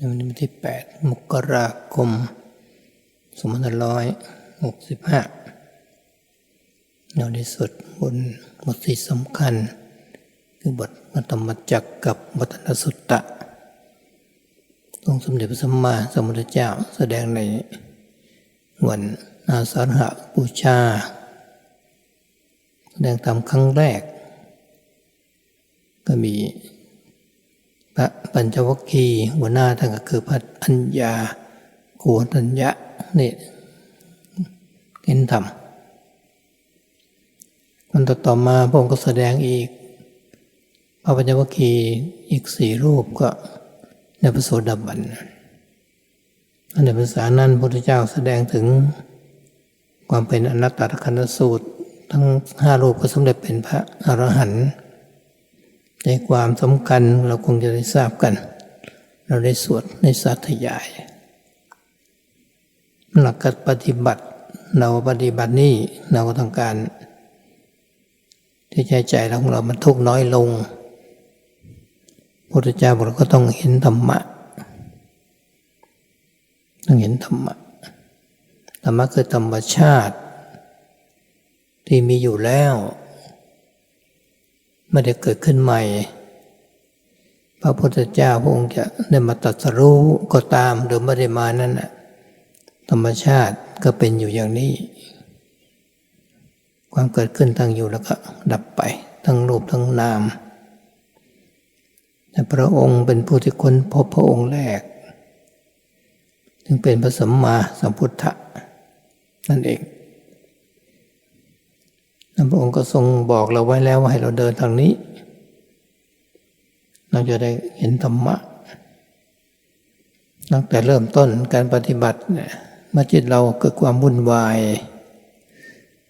ในวันที่ 8 มกราคม2565เราได้สวดบนบทที่สำคัญ คือบทมัตตมจักรกับบทนสุตตะองสมเด็จพระสัมมาสัมพุทธเจ้าแสดงในวันอาสาฬหบูชา แสดงตามครั้งแรก ก็มี ระปัญจวัคคีย์หัวหน้าท่านก็คือพระอัญญาโกตัญญะนี่เห็นธรรมมันต่อต่อมาพระองค์ก็แสดงอีก พระปัญจวัคคีย์อีกสี่รูปก็ในพระโสดาบันในภาษานั้นพระพุทธเจ้าแสดงถึงความเป็นอนัตตลกนัสูตร ทั้งห้ารูปก็สำเร็จเป็นพระอรหันต์ ในความสำคัญเราคงจะได้ทราบกัน เราได้สวดในสาธยาย หลักการปฏิบัติ เราปฏิบัตินี่เราก็ต้องการ ที่ใจใจเราของเรามันทุกน้อยลงพุทธเจ้าบอกเราก็ต้องเห็นธรรมะ ต้องเห็นธรรมะ ธรรมะคือธรรมชาติ ที่มีอยู่แล้ว ไม่ได้เกิดขึ้นใหม่ พระพุทธเจ้าพระองค์จะได้มาตรัสรู้ก็ตามหรือไม่ได้มานั่นนะธรรมชาติก็เป็นอยู่อย่างนี้ ความเกิดขึ้นตั้งอยู่แล้วก็ดับไปทั้งรูปทั้งนามแต่พระองค์เป็นผู้ที่ค้นพบพระองค์แรกจึงเป็นพระสัมมาสัมพุทธะนั่นเอง พระองค์ก็ทรงบอกเราไว้แล้วว่าให้เราเดินทางนี้ เราจะได้เห็นธรรมะตั้งแต่เริ่มต้นการปฏิบัติเนี่ยมื่อจิตเราเกิดความวุ่นวาย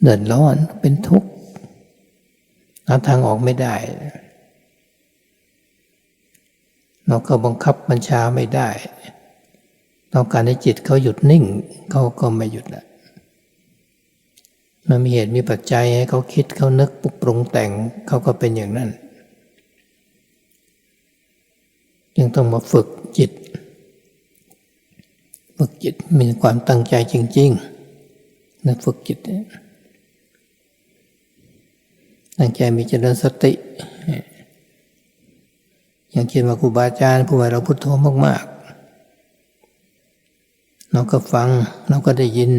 เดือดร้อนเป็นทุกข์หาทางออกไม่ได้ เราก็บังคับบัญชาไม่ได้ต้องการให้จิตเขาหยุดนิ่งเขาก็ไม่หยุดแหละ มันมีเหตุมีปัจจัยให้เขาคิดเขานึกปรุปรุงแต่งเขาก็เป็นอย่างนั้น จึงต้องมาฝึกจิต ฝึกจิตมีความตั้งใจจริงๆนะฝึกจิต ตั้งใจมีเจริญสติ อย่างเช่นว่าครูบาอาจารย์ผู้ว่าเราพุทโธมากๆ เราก็ฟังเราก็ได้ยิน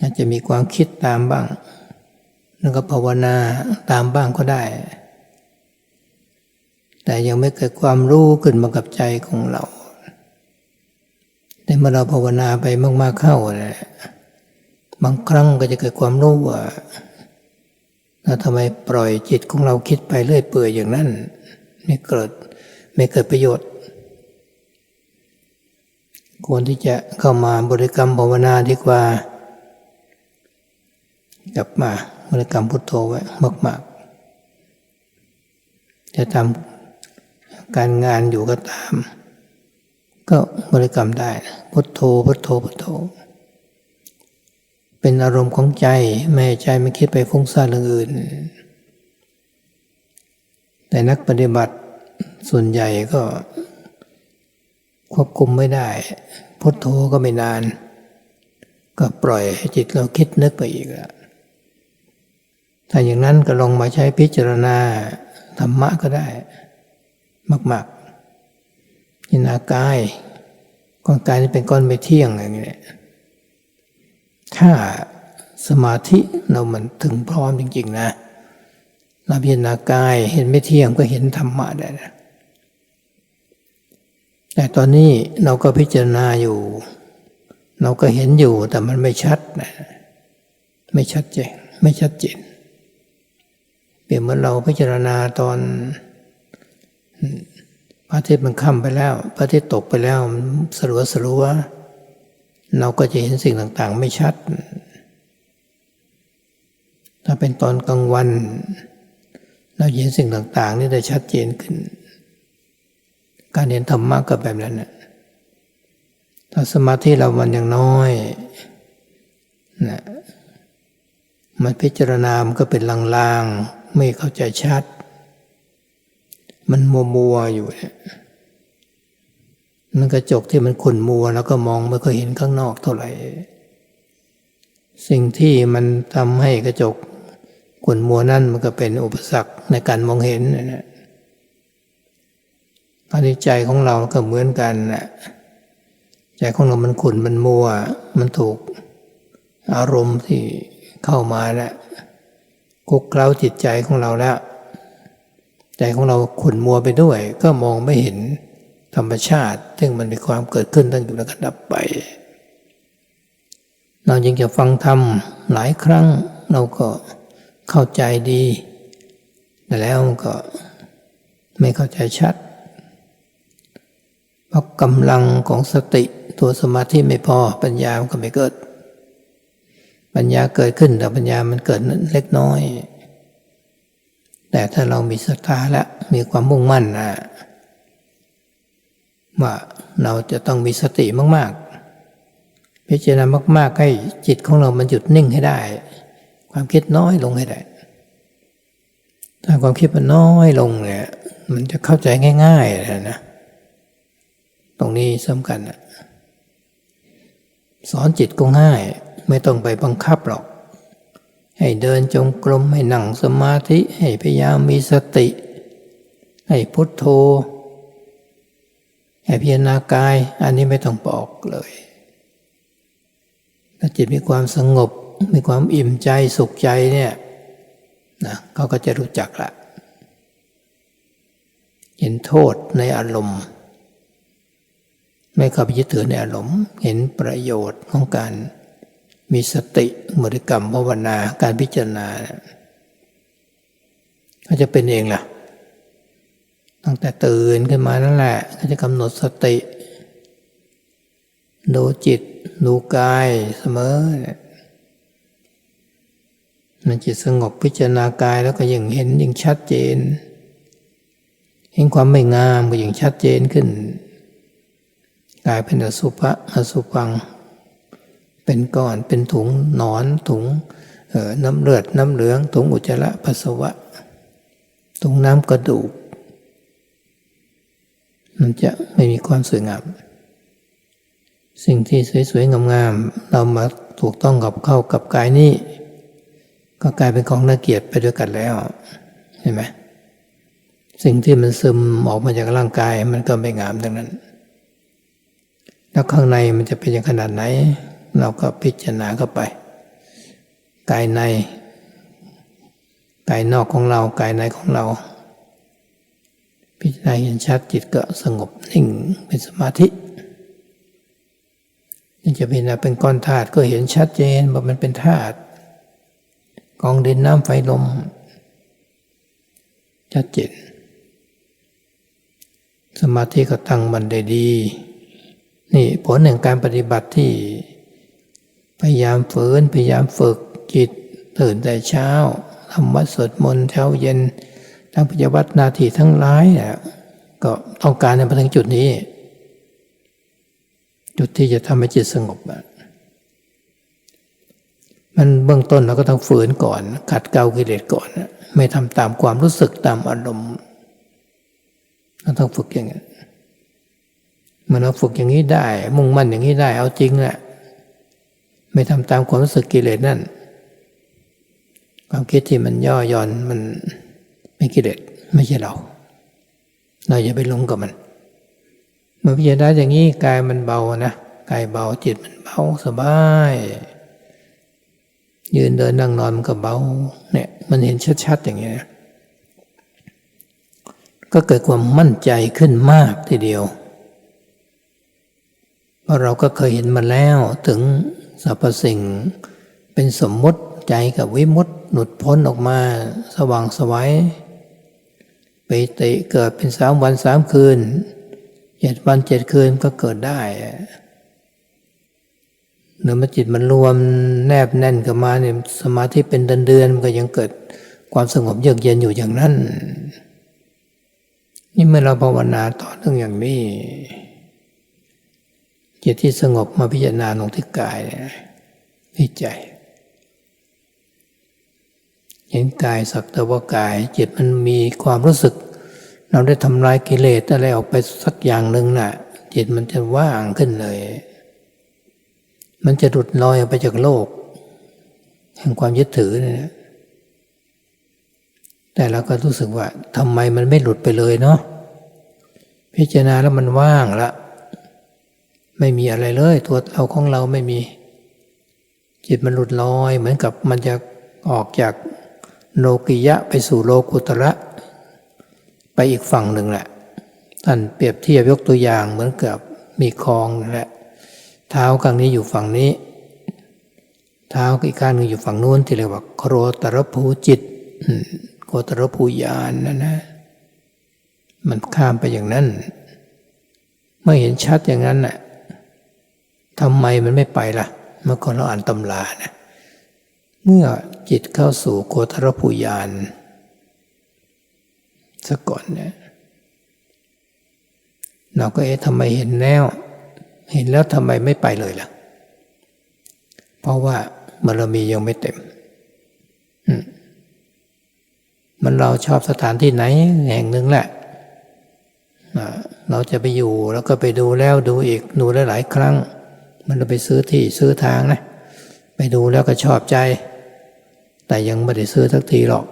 อาจจะมีความคิดตามบ้าง แล้วก็ภาวนาตามบ้างก็ได้ แต่ยังไม่เกิดความรู้ขึ้นมากับใจของเรา แต่เมื่อเราภาวนาไปมาก ๆเข้าเลยบางครั้งก็จะเกิดความรู้ว่าเราทำไมปล่อยจิตของเราคิดไปเรื่อยเปื่อยอย่างนั้น ไม่เกิดไม่เกิดประโยชน์ ควรที่จะเข้ามาบริกรรมภาวนาดีกว่า กลับมาบริกรรมพุทโธไว้มากๆ จะทำการงานอยู่ก็ตาม ก็บริกรรมได้ พุทโธพุทโธพุทโธ เป็นอารมณ์ของใจไม่ใจไม่คิดไปฟุ้งซ่านเรื่องอื่น แต่นักปฏิบัติส่วนใหญ่ก็ควบคุมไม่ได้ พุทโธก็ไม่นาน ก็ปล่อยให้จิตเราคิดนึกไปอีกแล้ว ถ้าอย่างนั้นก็ลองมาใช้พิจารณาธรรมะก็ได้มากๆพิจารณากายก้อนกายนี่เป็นก้อนไม่เที่ยงอะไรเงี้ยถ้าสมาธิเรามันถึงพร้อมจริง ๆ นะเราพิจารณากายเห็นไม่เที่ยงก็เห็นธรรมะได้นะแต่ตอนนี้เราก็พิจารณาอยู่ เราก็เห็นอยู่แต่มันไม่ชัดนะไม่ชัดเจนไม่ชัดเจน เปรียบเหมือนเราพิจารณาตอนพระอาทิตย์มันค่ำไปแล้ว พระอาทิตย์ตกไปแล้วสลัวสลัวเราก็จะเห็นสิ่งต่างๆ ไม่ชัด ถ้าเป็นตอนกลางวัน เราเห็นสิ่งต่างๆ นี่ได้ชัดเจนขึ้น การเห็นธรรมะก็แบบนั้นนะถ้าสมาธิเรามันยังน้อยนะมันพิจารณามันก็เป็นลางๆ ไม่เข้าใจชัด มันมัวมัวอยู่เนี่ยมันกระจกที่มันขุ่นมัว แล้วก็มองไม่ค่อยเห็นข้างนอกเท่าไหร่ สิ่งที่มันทำให้กระจกขุ่นมัวนั่นมันก็เป็นอุปสรรคในการมองเห็นนะนะภายในใจของเราก็เหมือนกันนะใจของเรามันขุ่นมันมัว มันถูกอารมณ์ที่เข้ามาแล้ว คุกเคล้าจิตใจของเราแล้ว ใจของเราขุ่นมัวไปด้วย ก็มองไม่เห็นธรรมชาติ ซึ่งมันมีความเกิดขึ้นตั้งอยู่แล้วก็ดับไป เรายังจะฟังธรรมหลายครั้งเราก็เข้าใจดี แต่แล้วก็ไม่เข้าใจชัด เพราะกำลังของสติตัวสมาธิไม่พอปัญญามันก็ไม่เกิด ปัญญาเกิดขึ้นแต่ปัญญามันเกิดเล็กน้อย แต่ถ้าเรามีศรัทธาและมีความมุ่งมั่นนะว่าเราจะต้องมีสติมาก ๆ พิจารณามาก ๆ ให้จิตของเรามันหยุดนิ่งให้ได้ ความคิดน้อยลงให้ได้ ถ้าความคิดมันน้อยลงเนี่ย มันจะเข้าใจง่ายๆนะนะ ตรงนี้สำคัญนะสอนจิตก็ง่าย ไม่ต้องไปบังคับหรอก ให้เดินจงกรมให้นั่งสมาธิให้พยายามมีสติ ให้พุทโธให้พิจารณากาย อันนี้ไม่ต้องบอกเลยถ้าจิตมีความสงบ มีความอิ่มใจสุขใจเนี่ยนะเขาก็จะรู้จักละเห็นโทษในอารมณ์ ไม่เข้าไปยึดถือในอารมณ์ เห็นประโยชน์ของการ มีสติมริกรรมภาวนาการพิจารณาก็จะเป็นเองล่ะ ตั้งแต่ตื่นขึ้นมานั่นแหละก็จะกำหนดสติ ดูจิต ดูกายเสมอมันจิตสงบพิจารณากายแล้วก็ยิ่งเห็นยิ่งชัดเจน เห็นความไม่งามก็ยิ่งชัดเจนขึ้นกายเป็นอสุภะอสุพัง เป็นก้อนเป็นถุงหนอนถุงน้ำเลือดน้ำเหลืองถุงอุจจาระปัสสาวะถุงน้ำกระดูก มันจะไม่มีความสวยงาม สิ่งที่สวยๆงามๆเรามาถูกต้องกับเข้ากับกายนี้ก็กลายเป็นของน่าเกลียดไปด้วยกันแล้วเห็นไหมสิ่งที่มันซึมออกมาจากร่างกายมันก็ไม่งามดังนั้น แล้วข้างในมันจะเป็นอย่างขนาดไหน เราก็พิจารณาเข้าไป กายใน กายนอกของเรา กายในของเรา พิจารณาเห็นชัดจิตก็สงบนิ่งเป็นสมาธิจะพิจารณาเป็นก้อนธาตุก็เห็นชัดเจนว่ามันเป็นธาตุกองดินน้ำไฟลม ชัดเจนสมาธิก็ตั้งมันได้ดี นี่ผลแห่งการปฏิบัติที่ พยายามฝืนพยายามฝึกจิตตื่นแต่เช้าทำวัดสวดมนต์เช้าเย็นทั้งปฏิบัตินาทีทั้งหลายเนี่ยก็ต้องการในมาถึงจุดนี้ จุดที่จะทำให้จิตสงบมันเบื้องต้นเราก็ต้องฝืนก่อนขัดเกลากิเลสก่อน ไม่ทำตามความรู้สึกตามอารมณ์เราต้องฝึกอย่างนี้มื่อเราฝึกอย่างนี้ได้ มุ่งมั่นอย่างนี้ได้เอาจริงแหละ ไม่ทำตามความรู้สึกกิเลสนั่น ความคิดที่มันย่อหย่อนมันไม่กิเลสไม่ใช่เรา เราอย่าไปลงกับมัน เมื่อพิจารณาอย่างนี้กายมันเบานะกายเบาจิตมันเบาสบาย ยืนเดินนั่งนอนมันก็เบาเนี่ยมันเห็นชัดๆอย่างนี้ก็เกิดความมั่นใจขึ้นมากทีเดียวเพราะเราก็เคยเห็นมาแล้วถึง สรรพสิ่ง เป็นสมมติใจกับวิมุตติหลุดพ้นออกมา สว่างสวัยไปเตะเกิดเป็นสามวันสามคืนเจ็ดวันเจ็ดคืนก็เกิดได้เนื้อมันจิตมันรวมแนบแน่นกับมาเนี่ยสมาธิเป็นเดือนเดือนมันก็ยังเกิดความสงบเยือกเย็นอยู่อย่างนั้น นี่เมื่อเราภาวนาต่อเนื่องอย่างนี้ จิตที่สงบมาพิจารณาลงที่กายเลยนะที่ใจเห็นกายสักแต่ว่ากาย จิตมันมีความรู้สึก เราได้ทำลายกิเลสอะไรออกไปสักอย่างหนึ่งนะ่ะ จิตมันจะว่างขึ้นเลย มันจะหลุดลอยออกไปจากโลก แห่งความยึดถือเนี่ยแต่เราก็รู้สึกว่าทำไมมันไม่หลุดไปเลยเนาะพิจารณาแล้วมันว่างละ ไม่มีอะไรเลย ตัวเอาของเราไม่มี จิตมันหลุดลอย เหมือนกับมันจะออกจากโลกิยะไปสู่โลกุตระไปอีกฝั่งหนึ่งแหละท่านเปรียบเทียบยกตัวอย่างเหมือนกับมีคลองนั่แหละเท้าข้างนี้อยู่ฝั่งนี้ เท้าอีกข้างหนึงอยู่ฝั่งนู้นที่เรียกว่าโครตรภูจิตโคตรภูยานนั่นนะ มันข้ามไปอย่างนั้น เมื่อเห็นชัดอย่างนั้นน่ะ ทำไมมันไม่ไปล่ะ เมื่อก่อนเราอ่านตำรานะเมื่อจิตเข้าสู่โคตรภูยานซะก่อนเนี่ยเราก็เอ๊ะทำไมเห็นแล้ว เห็นแล้วทำไมไม่ไปเลยล่ะ เพราะว่าบารมียังไม่เต็มมันเราชอบสถานที่ไหนแห่งหนึ่งแหละเราจะไปอยู่แล้วก็ไปดูแล้วดูอีกดูหลายๆครั้ง มันเราไปซื้อที่ซื้อทางนะ ไปดูแล้วก็ชอบใจ แต่ยังไม่ได้ซื้อสักทีหรอก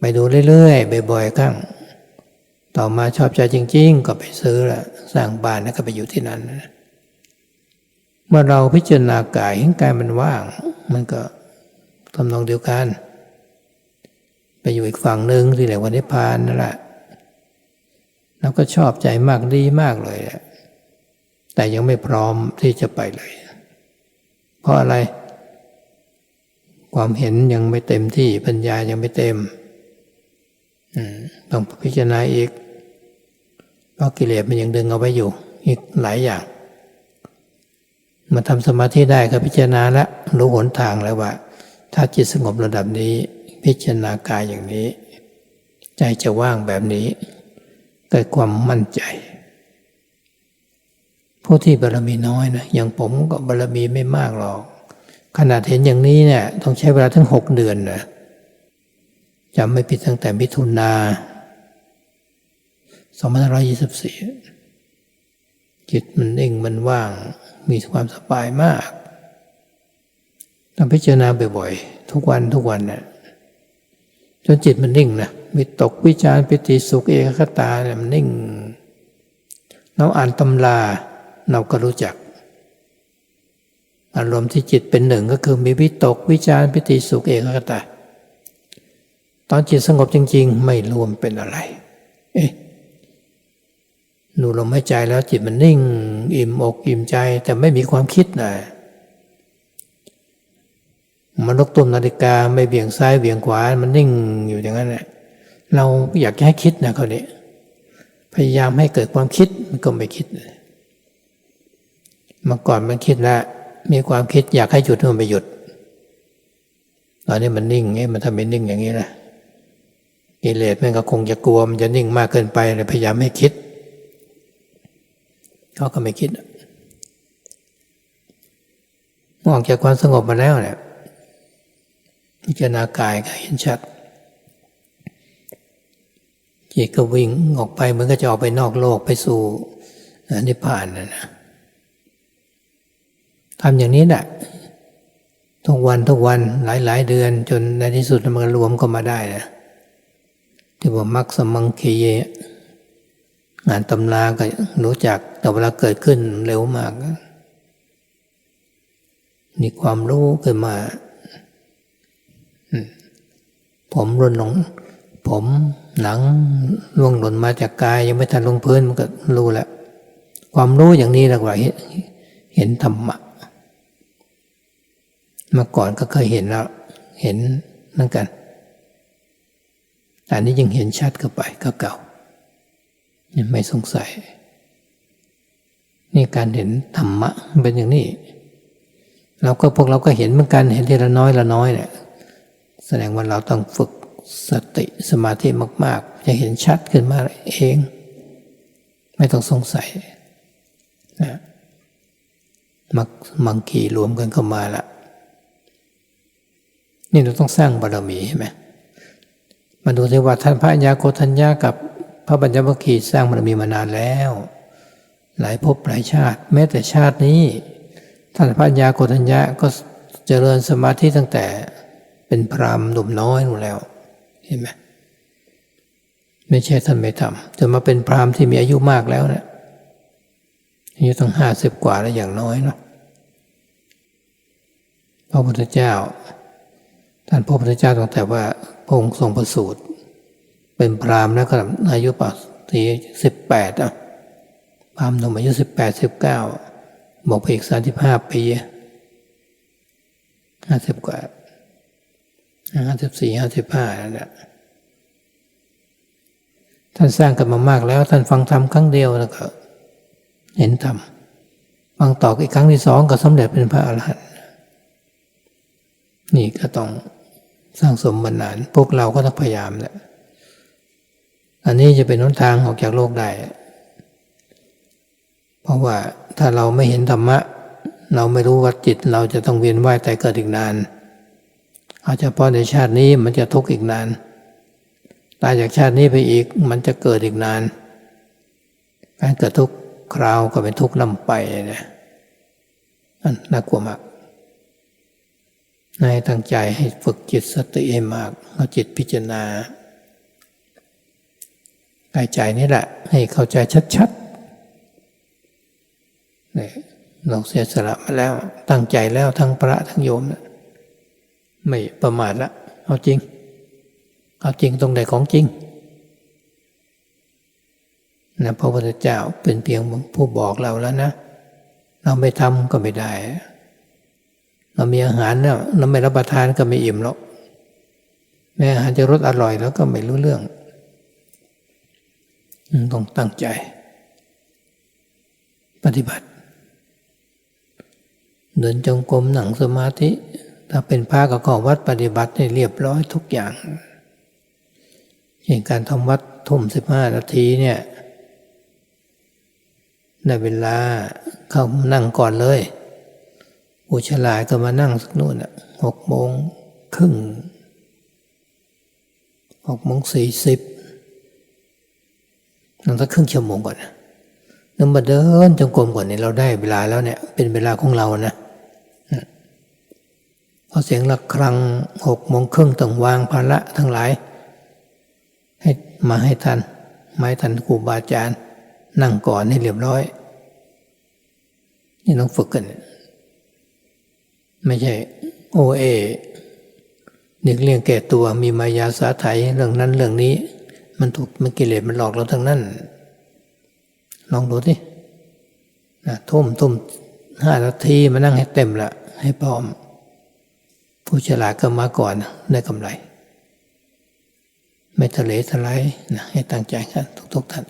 ไปดูเรื่อยๆบ่อยๆครั้งต่อมาชอบใจจริง ๆ ก็ไปซื้อละสร้างบ้านแล้วก็ไปอยู่ที่นั่นนะเมื่อเราพิจารณากายเห็นกายมันว่าง มันก็ทำนองเดียวกัน ไปอยู่อีกฝั่งหนึ่งที่เรียกว่านิพพานนั่นแหละเราก็ชอบใจมากดีมากเลยอะ แต่ยังไม่พร้อมที่จะไปเลย เพราะอะไร ความเห็นยังไม่เต็มที่ปัญญายังไม่เต็มต้องพิจารณาอีกเพราะกิเลสมันยังดึงเอาไว้อยู่ อีกหลายอย่าง มาทำสมาธิได้ก็พิจารณาแล้วรู้หนทางแล้วว่า ถ้าจิตสงบระดับนี้ พิจารณากายอย่างนี้ ใจจะว่างแบบนี้เกิดความมั่นใจ ผู้ที่บารมีน้อยนะอย่างผมก็บารมีไม่มากหรอก ขนาดเห็นอย่างนี้เนี่ยต้องใช้เวลาทั้งหกเดือนนะจำไม่ผิดตั้งแต่มิถุนา2524จิตมันนิ่งมันว่าง มีความสบายมากต้องพิจารณาบ่อยๆ ทุกวันทุกวันนะ่ะจนจิตมันนิ่งนะมีตกวิจารปิติสุขเอกคตาเนี่ยมันนิ่ง เราอ่านตำรา เราก็รู้จัก อารมณ์ที่จิตเป็นหนึ่งก็คือมีวิตกวิจารปิติสุขเอกคตาตอนจิตสงบจริง ๆ ไม่รวมเป็นอะไร เอ๊ะหนูลมหายใจแล้วจิตมันนิ่ง อิ่มอกอิ่มใจแต่ไม่มีความคิดนะมันลกตุ้มนาฬิกาไม่เบี่ยงซ้ายเบี่ยงขวา มันนิ่งอยู่อย่างนั้นแหละเราอยากให้คิดนะเขาเนี่ยพยายามให้เกิดความคิดมันก็ไม่คิด เมื่อก่อนมันคิดแล้วมีความคิดอยากให้หยุดมันไปหยุด ตอนนี้มันนิ่งเอ๊ะมันทำไมนิ่งอย่างนี้ล่ะกิเลสมันก็คงจะกลัวมันจะนิ่งมากเกินไปเลยพยายามให้คิดเขาก็ไม่คิดออกจากความสงบมาแล้วเนี่ยพิจารณากายก็เห็นชัดจิตก็วิ่งออกไปเหมือนก็จะออกไปนอกโลกไปสู่นิพพานนะนะ ทำอย่างนี้แหละทุกวันทุกวันหลายหลายเดือน จนในที่สุดมันรวมก็มาได้นะที่ว่ามักสมังคีงานตำราก็รู้จักแต่เวลาเกิดขึ้นเร็วมากมีความรู้ขึ้นมา ผมร่นลงผมหนังล่วงหล่นมาจากกาย ยังไม่ทันลงพื้นมันก็รู้แล้วความรู้อย่างนี้แล้วว่าเห็นธรรมะ เมื่อก่อนก็เคยเห็นแล้ว เห็นเหมือนกันแต่นี้ยังเห็นชัดเข้าไปก็เก่ายังไม่สงสัย นี่การเห็นธรรมะเป็นอย่างนี้ เราก็พวกเราก็เห็นเหมือนกันเห็นทีละน้อยละน้อยเนี่ยแสดงว่าเราต้องฝึกสติสมาธิมาก ๆ จะเห็นชัดขึ้นมาเอง ไม่ต้องสงสัยนะมักมังคีรวมกันเข้ามาละ นี่เราต้องสร้างบารมีใช่ไหมมาดูสิว่าท่านพระญาโกธัญญากับพระบัญญัติคีสร้างบารมีมานานแล้ว หลายภพหลายชาติ แม้แต่ชาตินี้ ท่านพระยาโกฏัญญะก็เจริญสมาธิตั้งแต่เป็นพรามหนุ่มน้อยนู่นแล้วเห็นไหมไม่ใช่ท่านไม่ทำจนมาเป็นพรามที่มีอายุมากแล้วเนะี่ยอายุตั้งห้าสิบกว่าแล้วอย่างน้อยเนาะพระพุทธเจ้า ท่านพระพุทธเจ้าตั้งแต่ว่าพระองค์ทรงประสูติเป็นพรามแล้วก็อายุป่าที่สิบแปดอะพรามหนุ่มอายุสิบแปดสิบเก้าบอกไปอีกสามสิบห้าปีห้าสิบกว่าห้าสิบสี่ห้าสิบห้านั่นแหละท่านสร้างกันมามากแล้ว ท่านฟังธรรมครั้งเดียวแล้วก็ เห็นธรรมฟังต่ออีกครั้งที่สองก็สำเร็จเป็นพระอรหันต์นี่ก็ต้อง สร้างสมบันนานพวกเราก็ต้องพยายามแหละอันนี้จะเป็นหนทางออกจากโลกได้ เพราะว่าถ้าเราไม่เห็นธรรมะ เราไม่รู้ว่าจิตเราจะต้องเวียนว่ายแต่เกิดอีกนาน อาจจะพอในชาตินี้มันจะทุกข์อีกนาน ตายจากชาตินี้ไปอีกมันจะเกิดอีกนาน การเกิดทุกข์คราวก็เป็นทุกข์นำไปนะอันน่ากลัวมาก นายตั้งใจให้ฝึกจิตสติให้มากเอาจิตพิจารณากายใจนี่แหละ ให้เข้าใจชัดๆนี่เราเสียสละมาแล้ว ตั้งใจแล้วทั้งพระทั้งโยมนะไม่ประมาทละเอาจริง เอาจริงตรงไหนของจริงนะพระพุทธเจ้าเป็นเพียงผู้บอกเราแล้วนะ เราไม่ทำก็ไม่ได้ เรามีอาหารเนี่ยเราไม่รับประทานก็ไม่อิ่มหรอกแม้อาหารจะรสอร่อยแล้วก็ไม่รู้เรื่องต้องตั้งใจ ปฏิบัติ เดินจงกรมหนังสมาธิ ถ้าเป็นพระก็ขอวัดปฏิบัติให้เรียบร้อยทุกอย่างอย่างการทำวัดทุ่มสิบห้านาทีเนี่ยในเวลาเขานั่งก่อนเลย ผู้ฉลาดก็มานั่งสักนู่นอะหกโมงครึ่งหกโมงสี่สิบนั่งสักครึ่งชั่วโมงก่อนนั่งมาเดินจงกรมก่อนเนี่ยเราได้เวลาแล้วเนี่ย เป็นเวลาของเรานะพอเสียงระฆังหกโมงครึ่งต้องวางภาระทั้งหลาย ให้มาให้ทันไม่ทันครูบาอาจารย์ นั่งก่อนให้เรียบร้อย นี่ต้องฝึกกัน ไม่ใช่โอเอเด็กเลี้ยงแก่ตัวมีมายาสาไถเรื่องนั้นเรื่องนี้ มันถูกมันกิเลสมันหลอกเราทั้งนั้น ลองดูสินะทุ่มทุ่มห้านาทีมานั่งให้เต็มละให้พร้อม ผู้ฉลาดก็มาก่อนได้กำไร ไม่ทะเลทลายนะให้ตั้งใจกันทุกๆท่าน